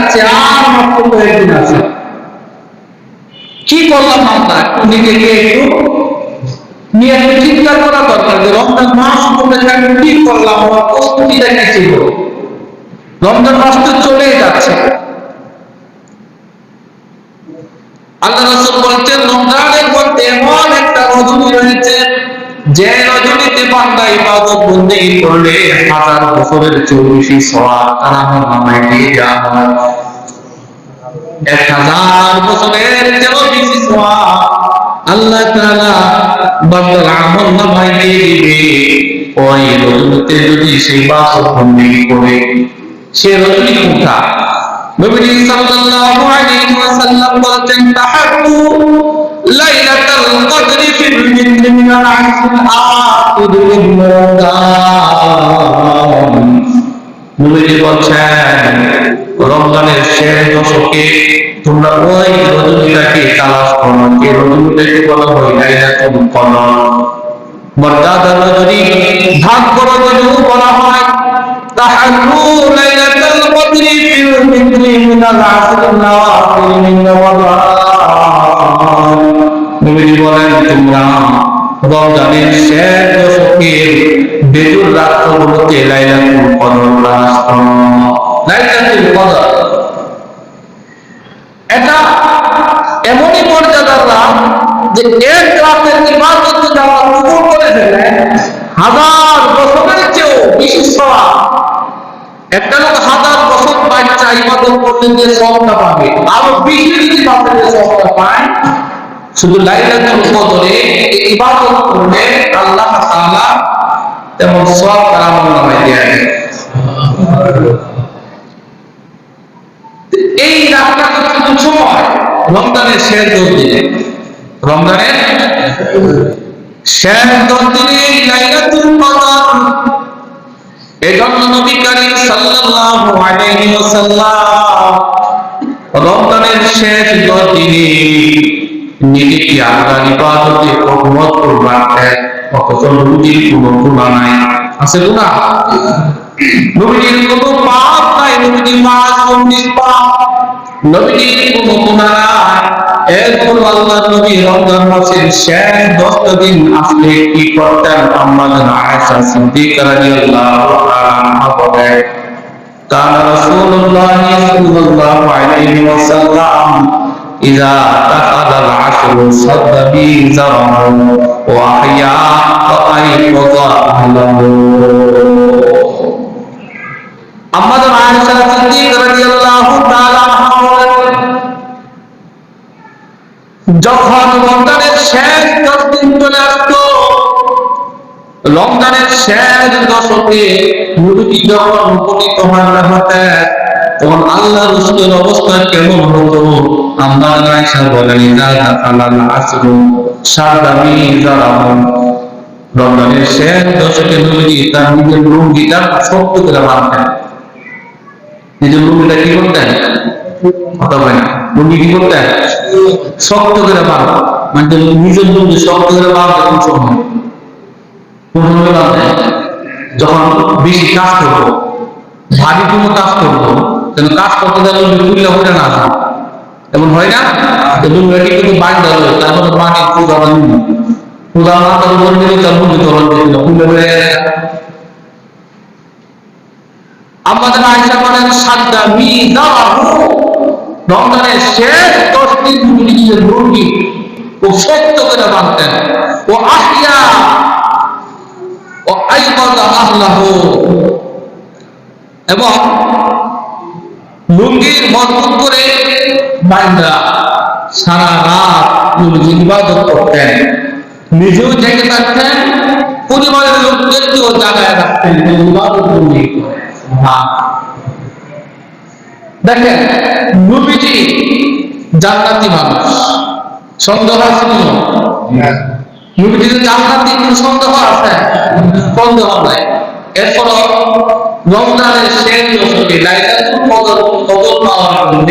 যাচ্ছে, আর মাত্র আছে। কি করলাম আমরা? নিজেকে একটু নিয়ে চিন্তা করা দরকার যে রমজান মাস উপলক্ষে কি করলাম, আমার প্রস্তুতিটা কি ছিল? রমজান মাস তো চলেই যাচ্ছে। আল্লাহ রসুল বলছেন, রমজানের মধ্যে এমন একটা রজনী রয়েছে যে রজনীতে বান্দা ইবাদত বন্দেগী করলে হাজার বছরের চল্লিশই সওয়াব তার আমার নামায় দিয়ে দেওয়া হয় এক হাজার বছরের সওয়াব আল্লাহ তাআলা বান্দার আমল নামায় দিয়ে দিবে। ওই রজনীতে যদি সেই ইবাদত বন্দেগী করে, সে রজনী কোথা নবী সাল্লাল্লাহু আলাইহি ওয়াসাল্লাম লাইলাতাল কদরি ফিল মিন মিনাল আখির মিন রমজান নবীজি বলছেন, রমজানের শেষ দশকে তোমরা ওই রজনীটাকে তালাশ করো যে রজনীটাকে বলা হয় লাইলাতুল কদর মর্যাদা রজনী ভাগ্য রজনী বলা হয়। তাহারু লাইলাতুল কদরি ফিল মিথলি মিনাল আখির মিন রমাদান তোমরা রমজানের শেষ দশকের বেজুর রাতগুলোতে লাইলাতুল কদর করো। লাইলাতুল কদর। এটা এমনই মর্যাদার রাত যে এক রাতের ইবাদত যারা কবুল করে ফেলে, হাজার বছরের চেয়েও বেশি সওয়াব। একটা লোক হাজার বছর বাচ্চা ইবাদত করলে যে সবটা পাবে। আরও বেশি যদি বাচ্চা সবটা পায়। শুধু লাইলাতুল কদরে ইবাদত করলে আল্লাহ তাআলা তেমন তার আমল নামায় দেয় এই রাতটা তো শুধু সময়, রমজানের শেষ দশ দিনে। রমজানের শেষ দশ দিনে লাইলাতুল কদর, এজন্য নবী করিম সাল্লাল্লাহু আলাইহি ওয়াসাল্লাম রমজানের শেষ দশ দিনে নিজেকে আল্লাহর ইবাদতে প্রমোদ করবার দেন অথচ নবীজির কোনো গুণা নাই। আছে গুণা? নবীজির কোনো পাপ নাই নবীজি মাসুম নিষ্পাপ নবীজির কোনো গুণা নাই। এরপর আল্লাহ নবী রমজান মাসের শেষ দশটা দিন আসলে কি করতেন? আমাদের আয়েশা সিদ্দিকা রাদিয়াল্লাহু আনহা বলেন কান রাসূলুল্লাহ সাল্লাল্লাহু আলাইহি ওয়াসাল্লাম إذا دخل العشر صد بيزره وأحيا وأيقظ أهله আমাদের আয়েশা সিদ্দিকা রাদিয়াল্লাহু তাআলা আনহা বলেন যখন রমজানের শেষ দশ দিন চলে আসতো রমজানের শেষ দশকে নবীজি যখন উপনীত হওয়ার হতেন তখন আল্লাহ রসুলের অবস্থা কেমন হতো? আমরা আয়েশা বলেন ইজা দাখালাল আসরু সাদামি জারাম রমজানের শেষ দশকে নবীজি তার নিজের লুঙ্গিটা শক্ত করে বাঁধতেন। নিজের লুঙ্গিটা কি করতেন? কথা বলে লুঙ্গি কি করতেন? শক্ত করে বাঁধ মানে নিজের লুঙ্গি শক্ত করে বাঁধতে কোন সময়? কোন সময় বাঁধতে যখন বেশি কাজ করব, ভারী কোনো কাজ করব যেন কাজ করতে গেলে তুললে হয়ে না আসা এমন হয় না? লুঙ্গিটা কিন্তু বাঁধ দেওয়া তারপরে পানি পূজা বানি পূজা না তার উপর তার লুঙ্গি তলন দিল খুলে হয়ে আমাদের আয়সা বলেন সাদ্দা মি দাওয়াহু রমজানের শেষ দশ দিন তিনি নিজের মুরগি ও শক্ত করে বাঁধতেন। ও আহিয়া, ও আইবাদা আল্লাহ এবং লুঙ্গির মজবুত করে বান্দা সারা রাত লুঙ্গি ইবাদত করতেন। নিজেও জেগে থাকতেন পরিবারের লোকদেরকেও জাগায় রাখতেন ইবাদত দেখেন নবীজি জান্নাতি মানুষ সন্দেহ আছে কি নবীজি জান্নাতি কোন সন্দেহ আছে? সন্দেহ নাই। এরপর রমজানের লাইলাতুল কদর কদর পাওয়ার জন্য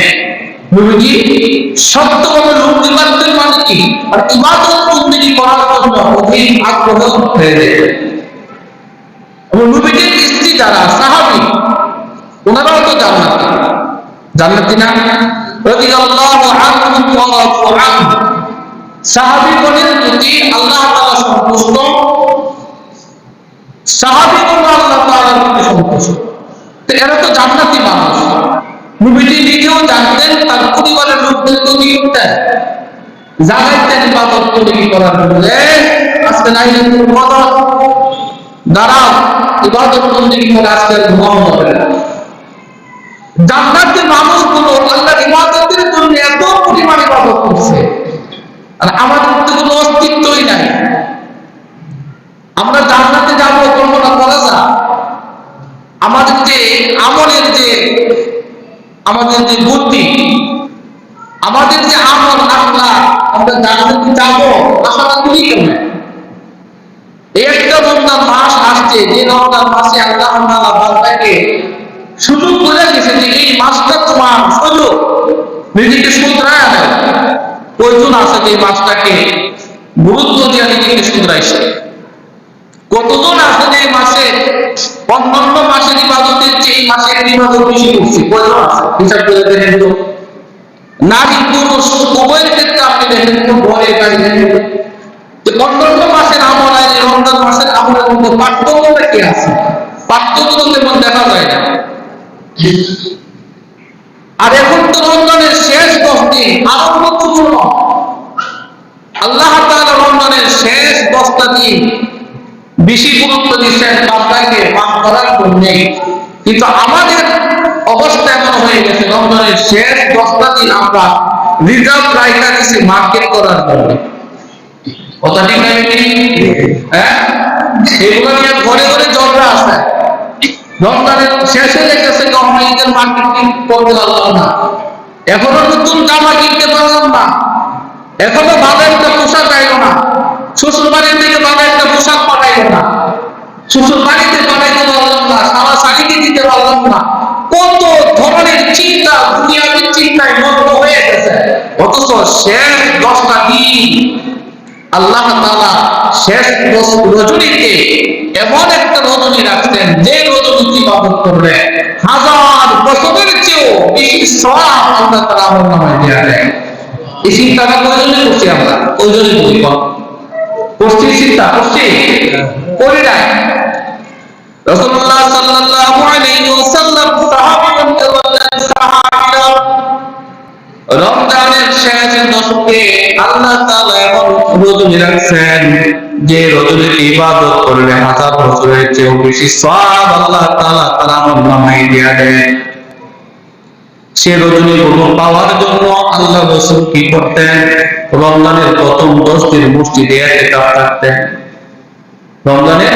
সত্যভাবে বাঁধতেন মানে কি? আর ইবাদত করার জন্য অধিক আগ্রহ হয়ে যেত এবং নবীজির স্ত্রী যারা, সাহাবী, ওনারাও তো জান্নাতি। জান্নাতি না? রাদিয়াল্লাহু আনহু ওয়া আনহু। প্রতি আল্লাহ তাআলা সন্তুষ্ট সাহাবীগণ আল্লাহ তাআলার এরা তো জান্নাতি মানুষ। নবীজি নিজেও জানতেন, তার পরিবারের লোকদের তো কি করতেন? জাগাইতেন ইবাদত তৈরি করার জন্য আজকে নাই ইবাদত দাঁড়াও, ইবাদত তৈরি করে আজকে ঘুমাও হবে জান্নাতের মানুষগুলো আল্লাহর ইবাদতের জন্য এত পরিমাণ ইবাদত করছে। আর আমাদের তো কোনো অস্তিত্বই নাই আমরা জান্নাতে যাব কল্পনা করা যায় আমাদের যে আমলের যে আমাদের যে বুদ্ধি, আমাদের যে আমল আখলা আমরা জান্নাতে যাব আশা করি কেমন একটা রমজান মাস আসছে, যে রমজান মাসে আল্লাহ তাআলা বান্দাকে সুযোগ করে দিয়েছে যে এই মাসটা তোমার সুযোগ। নিজেকে শুধরায় আনে কয়জন আছে যে মাসটাকে গুরুত্ব দিয়ে নিজেকে শুধরাইছে? কতজন আছে যে মাসে অন্যান্য মাসের ইবাদতের চেয়ে এই মাসের বেশি করছে। কয়জন আছে? হিসাব করে দেখেন তো নারী পুরুষ, উভয়ের ক্ষেত্রে আপনি দেখেন তো ঘরে বাইরে যে অন্যান্য মাসের আমল আর রমজান মাসের আমলের মধ্যে পার্থক্যটা কি আছে? পার্থক্য তো তেমন দেখা যায় না। আর এখন তো রমজানের শেষ দশ দিন আরও গুরুত্বপূর্ণ। আল্লাহ তাআলা রমজানের শেষ দশটা দিন বেশি গুরুত্ব দিচ্ছেন বান্দাকে পাপ করার জন্য কিন্তু আমাদের অবস্থা এমন হয়ে গেছে, রমজানের শেষ দশটা দিন আমরা রিজার্ভ রাইখা দিচ্ছি মার্কেট করার জন্য। কথা ঠিক না হ্যাঁ? এগুলো নিয়ে ঘরে ঘরে ঝগড়া আছে। রমজানের শেষ হয়ে গেছে ঈদের মার্কেটিং করতে পারলাম না। এখনও নতুন জামা কিনতে পারলাম না। এখনও ভালো একটা পোশাক আইলো না। শ্বশুর বাড়ির থেকে একটা পোশাক পাঠাইলো না। শ্বশুর বাড়িতে পারলাম না, সারা শাড়িকে দিতে পারলাম না। কত ধরনের চিন্তা, দুনিয়াবি চিন্তায় হয়ে গেছে। অথচ শেষ দশটা দিন আল্লাহ তাআলা শেষ রজনীতে এমন একটা রজনী রাখছেন, যে রজনীতে ইবাদত করলে হাজার বছরের চেয়েও বেশি সওয়াব আল্লাহ তাআলা আমল নামায় দেয়া এই চিন্তাটা কয়জনে করছি আমরা? কয়জনে করি বল? করছি চিন্তা? করছি? করি নাই। রাসূলুল্লাহ রজনী পাওয়ার জন্য আল্লাহ রসুল কি করতেন? রমজানের প্রথম দশ দিন মসজিদে এতেকাফ থাকতেন রমজানের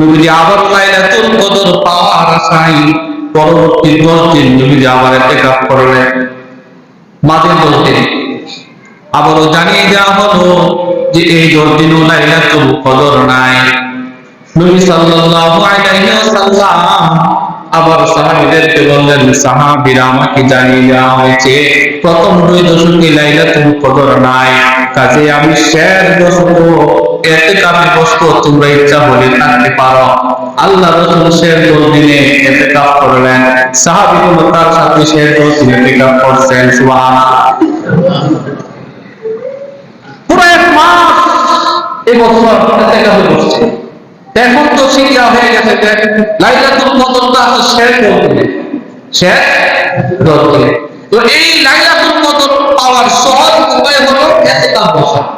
নবীজি আবার লাইলাতুল কদর পাওয়ার আশায় পরবর্তী দশ দিন দিন আবারও জানিয়ে কদর নাই। আবার আমাকে জানিয়ে দেওয়া হয়েছে, প্রথম দুই দশকে লাইলাতুল কদর নাই। কাজে আমি শেষ দশক এতে কাপে বসতো, তোমরা ইচ্ছা হলে থাকতে পারো। আল্লাহ রসুল শেষ দশ দিনে এতে কাপ করলেন। সাহাবীগুলো তার সাথে শেষ দশ দিনে এতে কাপ করছেন পুরো এক মাস এবছর এতে কাপে বসছে। এখন তো শিক্ষা হয়ে গেছে লাইলাতুল কদরটা শেষ করতে শেষ করতে তো এই লাইলাতুল কদর পাওয়ার সহজ উপায় হলো এতেকাফ বসা।